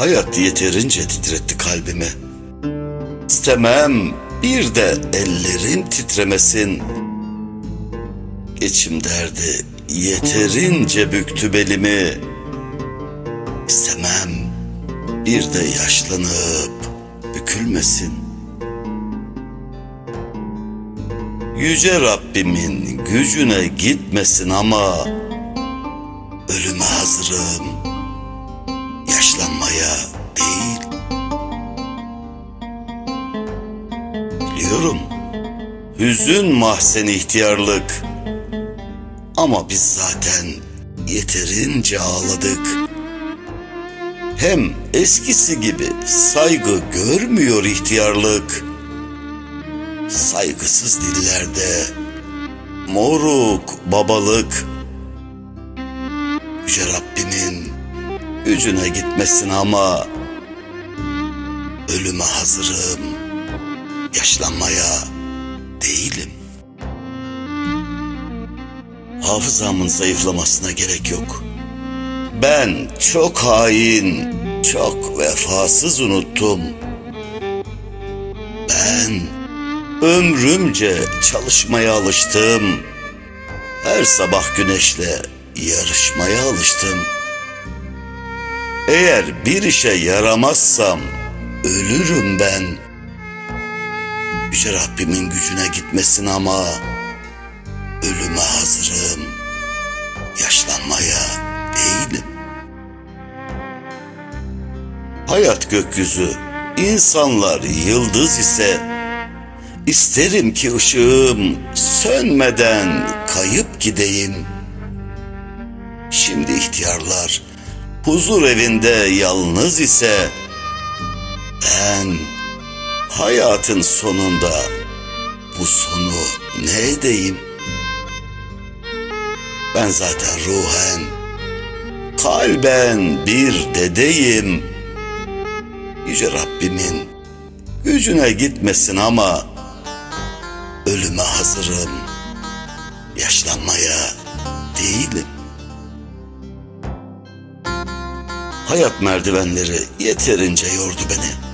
Hayat yeterince titretti kalbimi. İstemem bir de ellerim titremesin. İçim derdi yeterince büktü belimi. İstemem bir de yaşlanıp bükülmesin. Yüce Rabbimin gücüne gitmesin ama ölüme hazırım Biliyorum hüzün mahzen ihtiyarlık ama biz zaten yeterince ağladık. Hem eskisi gibi saygı görmüyor ihtiyarlık. Saygısız dillerde moruk babalık. Yüce Rabbimin gücüne gitmesin ama ölüme hazırım. Yaşlanmaya değilim. Hafızamın zayıflamasına gerek yok. Ben çok hain, çok vefasız unuttum. Ben ömrümce çalışmaya alıştım. Her sabah güneşle yarışmaya alıştım. Eğer bir işe yaramazsam ölürüm ben. Yüce Rabbimin gücüne gitmesin ama ölüme hazırım. Yaşlanmaya değilim. Hayat gökyüzü, insanlar yıldız ise isterim ki ışığım sönmeden kayıp gideyim. Şimdi ihtiyarlar huzur evinde yalnız ise ben hayatın sonunda bu sonu ne edeyim? Ben zaten ruhen, kalben bir dedeyim. Yüce Rabbimin gücüne gitmesin ama ölüme hazırım. Yaşlanmaya değilim. Hayat merdivenleri yeterince yordu beni.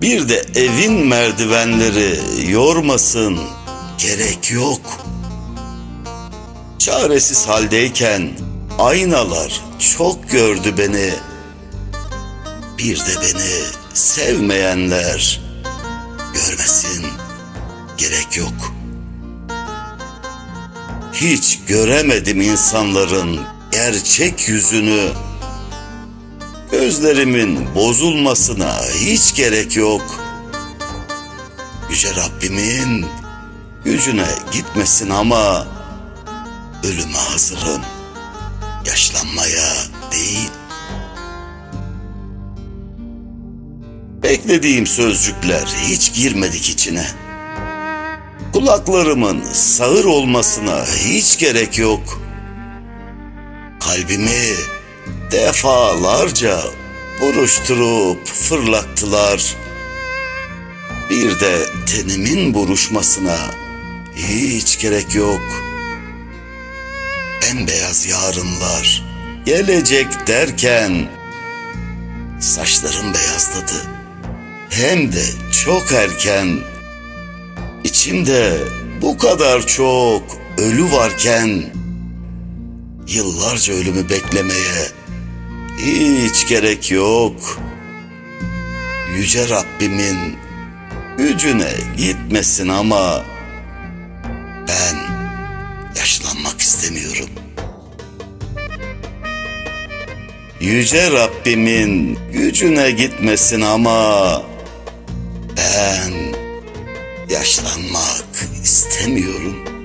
Bir de evin merdivenleri yormasın gerek yok. Çaresiz haldeyken aynalar çok gördü beni. Bir de beni sevmeyenler görmesin gerek yok. Hiç göremedim insanların gerçek yüzünü. Gözlerimin bozulmasına hiç gerek yok. Yüce Rabbimin gücüne gitmesin ama ölüme hazırım. Yaşlanmaya değil. Beklediğim sözcükler hiç girmedik içine. Kulaklarımın sağır olmasına hiç gerek yok. Kalbimi defalarca buruşturup fırlattılar. Bir de tenimin buruşmasına hiç gerek yok. Bembeyaz yarınlar gelecek derken saçlarım beyazladı. Hem de çok erken. İçimde bu kadar çok ölü varken yıllarca ölümü beklemeye hiç gerek yok. Yüce Rabbimin gücüne gitmesin ama ben yaşlanmak istemiyorum. Yüce Rabbimin gücüne gitmesin ama ben yaşlanmak istemiyorum.